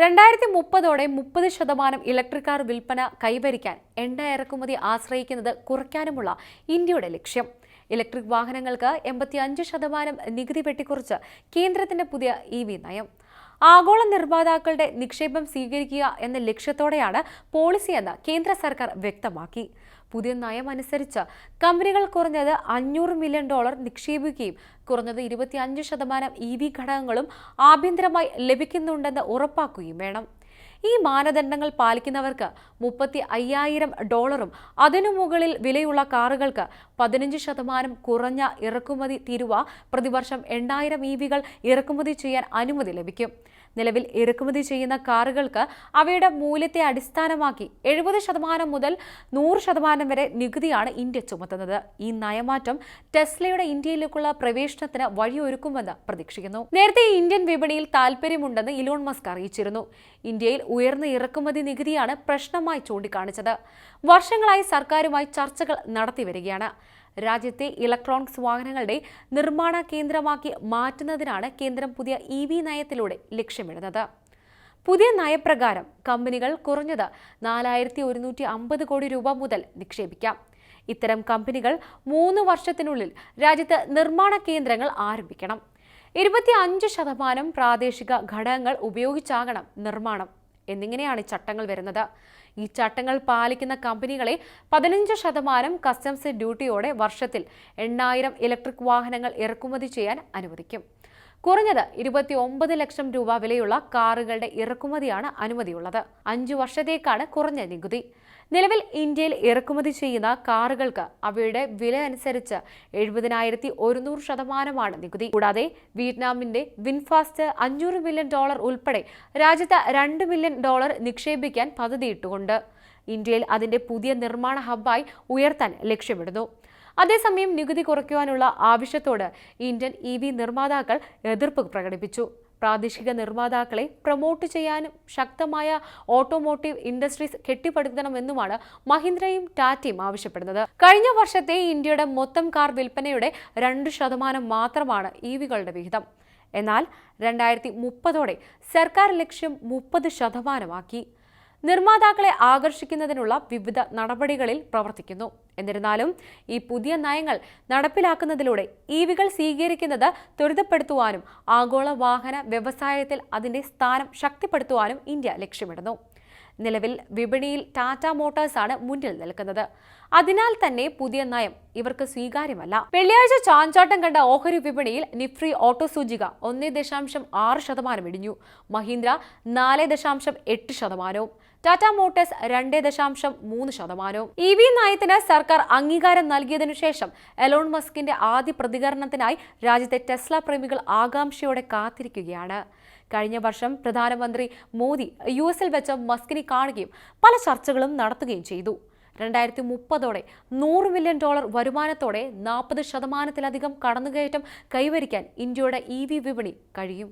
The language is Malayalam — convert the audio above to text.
രണ്ടായിരത്തി മുപ്പതോടെ മുപ്പത് ശതമാനം ഇലക്ട്രിക് കാർ വിൽപ്പന കൈവരിക്കാൻ എണ്ണ ഇറക്കുമതി ആശ്രയിക്കുന്നത് കുറയ്ക്കാനുമുള്ള ഇന്ത്യയുടെ ലക്ഷ്യം. ഇലക്ട്രിക് വാഹനങ്ങൾക്ക് എൺപത്തി അഞ്ച് ശതമാനം നികുതി വെട്ടിക്കുറിച്ച് കേന്ദ്രത്തിന്റെ പുതിയ ഇ വി നയം. ആഗോള നിർമ്മാതാക്കളുടെ നിക്ഷേപം സ്വീകരിക്കുക എന്ന ലക്ഷ്യത്തോടെയാണ് പോളിസിയെന്ന് കേന്ദ്ര സർക്കാർ വ്യക്തമാക്കി. പുതിയ നയം അനുസരിച്ച് കമ്പനികൾ കുറഞ്ഞത് അഞ്ഞൂറ് മില്യൺ ഡോളർ നിക്ഷേപിക്കുകയും കുറഞ്ഞത് ഇരുപത്തിയഞ്ച് ശതമാനം ഇ വി ഘടകങ്ങളും ആഭ്യന്തരമായി ലഭിക്കുന്നുണ്ടെന്ന് ഉറപ്പാക്കുകയും വേണം. ഈ മാനദണ്ഡങ്ങൾ പാലിക്കുന്നവർക്ക് മുപ്പത്തി അയ്യായിരം ഡോളറും അതിനു മുകളിൽ വിലയുള്ള കാറുകൾക്ക് പതിനഞ്ച് ശതമാനം കുറഞ്ഞ ഇറക്കുമതി തീരുവ പ്രതിവർഷം എണ്ണായിരം ഇ വികൾ ഇറക്കുമതി ചെയ്യാൻ അനുമതി ലഭിക്കും. നിലവിൽ ഇറക്കുമതി ചെയ്യുന്ന കാറുകൾക്ക് അവയുടെ മൂല്യത്തെ അടിസ്ഥാനമാക്കി എഴുപത് ശതമാനം മുതൽ നൂറ് ശതമാനം വരെ നികുതിയാണ് ഇന്ത്യ ചുമത്തുന്നത്. ഈ നയമാറ്റം ടെസ്ലയുടെ ഇന്ത്യയിലേക്കുള്ള പ്രവേശനത്തിന് വഴിയൊരുക്കുമെന്ന് പ്രതീക്ഷിക്കുന്നു. നേരത്തെ ഇന്ത്യൻ വിപണിയിൽ താൽപ്പര്യമുണ്ടെന്ന് ഇലോൺ മസ്ക് അറിയിച്ചിരുന്നു. ഇന്ത്യയിൽ ഉയർന്ന ഇറക്കുമതി നികുതിയാണ് പ്രശ്നമായി ചൂണ്ടിക്കാണിച്ചത്. വർഷങ്ങളായി സർക്കാരുമായി ചർച്ചകൾ നടത്തി വരികയാണ്. രാജ്യത്തെ ഇലക്ട്രോണിക്സ് വാഹനങ്ങളുടെ നിർമ്മാണ കേന്ദ്രമാക്കി മാറ്റുന്നതിനാണ് കേന്ദ്രം പുതിയ ഇ വി നയത്തിലൂടെ ലക്ഷ്യമിടുന്നത്. പുതിയ നയപ്രകാരം കമ്പനികൾ കുറഞ്ഞത് നാലായിരത്തി ഒരുന്നൂറ്റി അമ്പത് കോടി രൂപ മുതൽ നിക്ഷേപിക്കാം. ഇത്തരം കമ്പനികൾ മൂന്ന് വർഷത്തിനുള്ളിൽ രാജ്യത്ത് നിർമ്മാണ കേന്ദ്രങ്ങൾ ആരംഭിക്കണം. ഇരുപത്തി അഞ്ച് ശതമാനം പ്രാദേശിക ഘടകങ്ങൾ ഉപയോഗിച്ചാകണം നിർമ്മാണം. എന്നിങ്ങനെയാണ് ചട്ടങ്ങൾ വരുന്നത്. ഈ ചട്ടങ്ങൾ പാലിക്കുന്ന കമ്പനികളെ പതിനഞ്ച് ശതമാനം കസ്റ്റംസ് ഡ്യൂട്ടിയോടെ വർഷത്തിൽ എണ്ണായിരം ഇലക്ട്രിക് വാഹനങ്ങൾ ഇറക്കുമതി ചെയ്യാൻ അനുവദിക്കും. കുറഞ്ഞത് ഇരുപത്തി ഒമ്പത് ലക്ഷം രൂപ വിലയുള്ള കാറുകളുടെ ഇറക്കുമതിയാണ് അനുമതിയുള്ളത്. അഞ്ചു വർഷത്തേക്കാണ് കുറഞ്ഞ നികുതി. നിലവിൽ ഇന്ത്യയിൽ ഇറക്കുമതി ചെയ്യുന്ന കാറുകൾക്ക് അവയുടെ വില അനുസരിച്ച് എഴുപതിനായിരത്തി ഒരുന്നൂറ് ശതമാനമാണ് നികുതി. കൂടാതെ വിയറ്റ്നാമിന്റെ വിൻഫാസ്റ്റ് അഞ്ഞൂറ് മില്യൺ ഡോളർ ഉൾപ്പെടെ രാജ്യത്ത് രണ്ട് മില്യൺ ഡോളർ നിക്ഷേപിക്കാൻ പദ്ധതിയിട്ടുകൊണ്ട് ഇന്ത്യയിൽ അതിന്റെ പുതിയ നിർമ്മാണ ഹബ്ബായി ഉയർത്താൻ ലക്ഷ്യമിടുന്നു. അതേസമയം നികുതി കുറയ്ക്കുവാനുള്ള ആവശ്യത്തോട് ഇന്ത്യൻ ഇ വി നിർമ്മാതാക്കൾ എതിർപ്പ് പ്രകടിപ്പിച്ചു. പ്രാദേശിക നിർമ്മാതാക്കളെ പ്രൊമോട്ട് ചെയ്യാനും ശക്തമായ ഓട്ടോമോട്ടീവ് ഇൻഡസ്ട്രീസ് കെട്ടിപ്പടുക്കണമെന്നുമാണ് മഹീന്ദ്രയും ടാറ്റയും ആവശ്യപ്പെടുന്നത്. കഴിഞ്ഞ വർഷത്തെ ഇന്ത്യയുടെ മൊത്തം കാർ വിൽപ്പനയുടെ രണ്ട് ശതമാനം മാത്രമാണ് ഇ വികളുടെ വിഹിതം. എന്നാൽ രണ്ടായിരത്തി മുപ്പതോടെ സർക്കാർ ലക്ഷ്യം മുപ്പത് ശതമാനമാക്കി. നിർമ്മാതാക്കളെ ആകർഷിക്കുന്നതിനുള്ള വിവിധ നടപടികളിൽ പ്രവർത്തിക്കുന്നു. എന്നിരുന്നാലും ഈ പുതിയ നയങ്ങൾ നടപ്പിലാക്കുന്നതിലൂടെ ഇവികൾ വികൾ സ്വീകരിക്കുന്നത് ത്വരിതപ്പെടുത്തുവാനും ആഗോള വാഹന വ്യവസായത്തിൽ അതിന്റെ സ്ഥാനം ശക്തിപ്പെടുത്തുവാനും ഇന്ത്യ ലക്ഷ്യമിടുന്നു. നിലവിൽ വിപണിയിൽ ടാറ്റ മോട്ടോഴ്സാണ് മുന്നിൽ നിൽക്കുന്നത്. അതിനാൽ തന്നെ പുതിയ നയം ഇവർക്ക് സ്വീകാര്യമല്ല. വെള്ളിയാഴ്ച ചാഞ്ചാട്ടം കണ്ട ഓഹരി വിപണിയിൽ നിഫ്രി ഓട്ടോ സൂചിക ഒന്നേ ദശാംശം ആറ് ശതമാനം ഇടിഞ്ഞു. മഹീന്ദ്ര നാല് ദശാംശം എട്ട് ശതമാനവും. ടാറ്റ മോട്ടോഴ്സ് രണ്ട് ദശാംശം മൂന്ന് ശതമാനവും. ഇ വി നയത്തിന് സർക്കാർ അംഗീകാരം നൽകിയതിനു ശേഷം എലോൺ മസ്കിന്റെ ആദ്യ പ്രതികരണത്തിനായി രാജ്യത്തെ ടെസ്ല പ്രേമികൾ ആകാംക്ഷയോടെ കാത്തിരിക്കുകയാണ്. കഴിഞ്ഞ വർഷം പ്രധാനമന്ത്രി മോദി യു എസിൽ വെച്ച് മസ്കിനെ കാണുകയും പല ചർച്ചകളും നടത്തുകയും ചെയ്തു. രണ്ടായിരത്തി മുപ്പതോടെ നൂറ് മില്യൺ ഡോളർ വരുമാനത്തോടെ നാൽപ്പത് ശതമാനത്തിലധികം കടന്നുകയറ്റം കൈവരിക്കാൻ ഇന്ത്യയുടെ ഇ വിപണി കഴിയും.